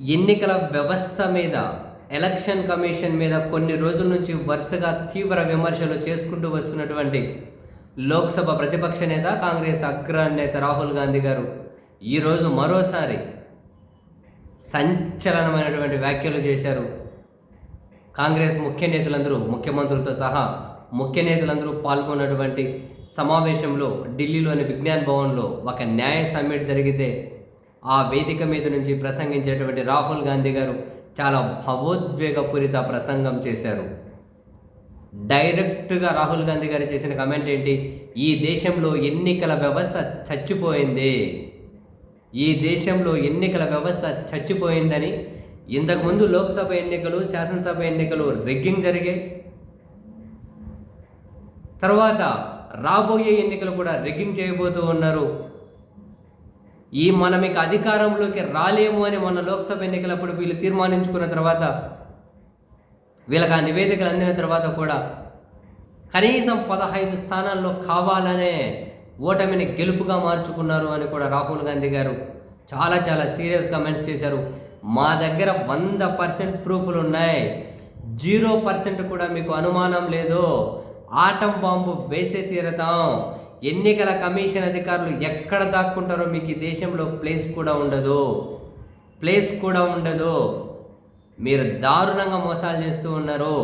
ఎన్నికల వ్యవస్థ మీద ఎలక్షన్ కమిషన్ మీద కొన్ని రోజుల నుంచి వరుసగా తీవ్ర విమర్శలు చేసుకుంటూ వస్తున్నటువంటి లోక్సభ ప్రతిపక్ష నేత కాంగ్రెస్ అగ్రనేత రాహుల్ గాంధీ గారు ఈరోజు మరోసారి సంచలనమైనటువంటి వ్యాఖ్యలు చేశారు. కాంగ్రెస్ ముఖ్య నేతలందరూ ముఖ్యమంత్రులతో సహా ముఖ్య నేతలందరూ పాల్గొన్నటువంటి సమావేశంలో ఢిల్లీలోని విజ్ఞాన్ భవన్లో ఒక న్యాయ సమ్మిట్ జరిగితే ఆ వేదిక మీద నుంచి ప్రసంగించేటువంటి రాహుల్ గాంధీ గారు చాలా భావోద్వేగపూరిత ప్రసంగం చేశారు. డైరెక్ట్గా రాహుల్ గాంధీ గారు చేసిన కమెంట్ ఏంటి? ఈ దేశంలో ఎన్నికల వ్యవస్థ చచ్చిపోయింది. ఈ దేశంలో ఎన్నికల వ్యవస్థ చచ్చిపోయిందని ఇంతకుముందు లోక్సభ ఎన్నికలు శాసనసభ ఎన్నికలు రెగ్గింగ్ జరిగాయి. తర్వాత రాబోయే ఎన్నికలు కూడా రెగ్గింగ్ చేయబోతూ ఉన్నారు. ఈ మనం ఇక అధికారంలోకి రాలేము అని మొన్న లోక్సభ ఎన్నికలప్పుడు వీళ్ళు తీర్మానించుకున్న తర్వాత వీళ్ళకి ఆ నివేదికలు అందిన తర్వాత కూడా కనీసం పదహైదు స్థానాల్లో కావాలనే ఓటమిని గెలుపుగా మార్చుకున్నారు అని కూడా రాహుల్ గాంధీ గారు చాలా చాలా సీరియస్ కమెంట్స్ చేశారు. మా దగ్గర వంద పర్సెంట్ ప్రూఫ్లు ఉన్నాయి. జీరో పర్సెంట్ కూడా మీకు అనుమానం లేదు. ఆటం బాంబు వేసే తీరతాం. ఎన్నికల కమిషన్ అధికారులు ఎక్కడ దాక్కుంటారో మీకు ఈ దేశంలో ప్లేస్ కూడా ఉండదు. ప్లేస్ కూడా ఉండదు. మీరు దారుణంగా మోసాలు చేస్తూ ఉన్నారు.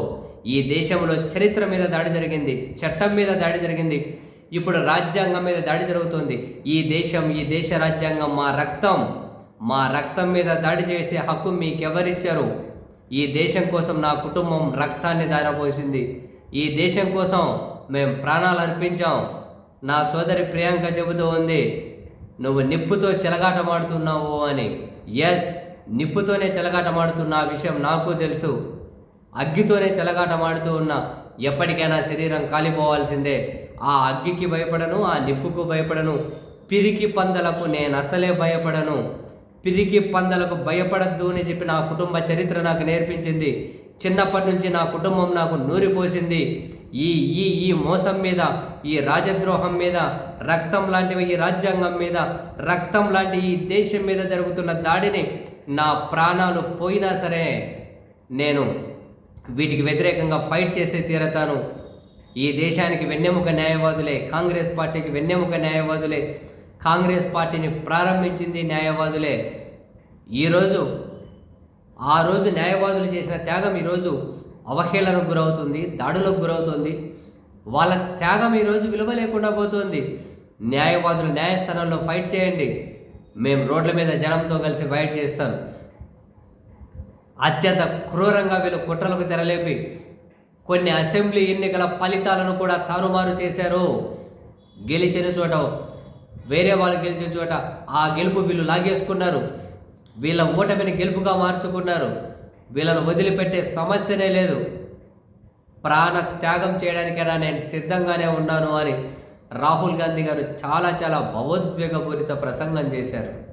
ఈ దేశంలో చరిత్ర మీద దాడి జరిగింది చట్టం మీద దాడి జరిగింది ఇప్పుడు రాజ్యాంగం మీద దాడి జరుగుతుంది. ఈ దేశం ఈ దేశ రాజ్యాంగం మా రక్తం. మా రక్తం మీద దాడి చేసే హక్కు మీకెవరిచ్చారు? ఈ దేశం కోసం నా కుటుంబం రక్తాన్ని దారపోసింది ఈ దేశం కోసం మేము ప్రాణాలు అర్పించాం. నా సోదరి ప్రియాంక చెబుతూ ఉంది నువ్వు నిప్పుతో చెలగాటమాడుతున్నావు అని. ఎస్ నిప్పుతోనే చెలగాటమాడుతున్న ఆ విషయం నాకు తెలుసు. అగ్గితోనే చెలగాటమాడుతూ ఉన్నా ఎప్పటికైనా శరీరం కాలిపోవాల్సిందే. ఆ అగ్గికి భయపడను ఆ నిప్పుకు భయపడను. పిరికి పందలకు నేను అసలే భయపడను. పిరికి పందలకు భయపడద్దు అని చెప్పి నా కుటుంబ చరిత్ర నాకు నేర్పించింది. చిన్నప్పటి నుంచి నా కుటుంబం నాకు నూరిపోసింది. ఈ ఈ ఈ మోసం మీద ఈ రాజద్రోహం మీద రక్తం లాంటివి ఈ రాజ్యాంగం మీద రక్తం లాంటి ఈ దేశం మీద జరుగుతున్న దాడిని నా ప్రాణాలు పోయినా సరే నేను వీటికి వ్యతిరేకంగా ఫైట్ చేసే తీరతాను. ఈ దేశానికి వెన్నెముక న్యాయవాదులే కాంగ్రెస్ పార్టీకి వెన్నెముక న్యాయవాదులే కాంగ్రెస్ పార్టీని ప్రారంభించింది న్యాయవాదులే. ఈరోజు ఆ రోజు న్యాయవాదులు చేసిన త్యాగం ఈరోజు అవహేళనకు గురవుతుంది దాడులకు గురవుతుంది. వాళ్ళ త్యాగం ఈరోజు విలువ లేకుండా పోతుంది. న్యాయవాదులు న్యాయస్థానంలో ఫైట్ చేయండి. మేము రోడ్ల మీద జనంతో కలిసి ఫైట్ చేస్తాం. అత్యంత క్రూరంగా వీళ్ళు కుట్రలకు తెరలేపి కొన్ని అసెంబ్లీ ఎన్నికల ఫలితాలను కూడా తారుమారు చేశారు. గెలిచిన చోట వేరే వాళ్ళు గెలిచిన చోట ఆ గెలుపు వీళ్ళు లాగేసుకున్నారు. వీళ్ళ ఓటమిని గెలుపుగా మార్చుకున్నారు. వీళ్ళను వదిలిపెట్టే సమస్యనే లేదు. ప్రాణ త్యాగం చేయడానికైనా నేను సిద్ధంగానే ఉన్నాను అని రాహుల్ గాంధీ గారు చాలా చాలా భావోద్వేగపూరిత ప్రసంగం చేశారు.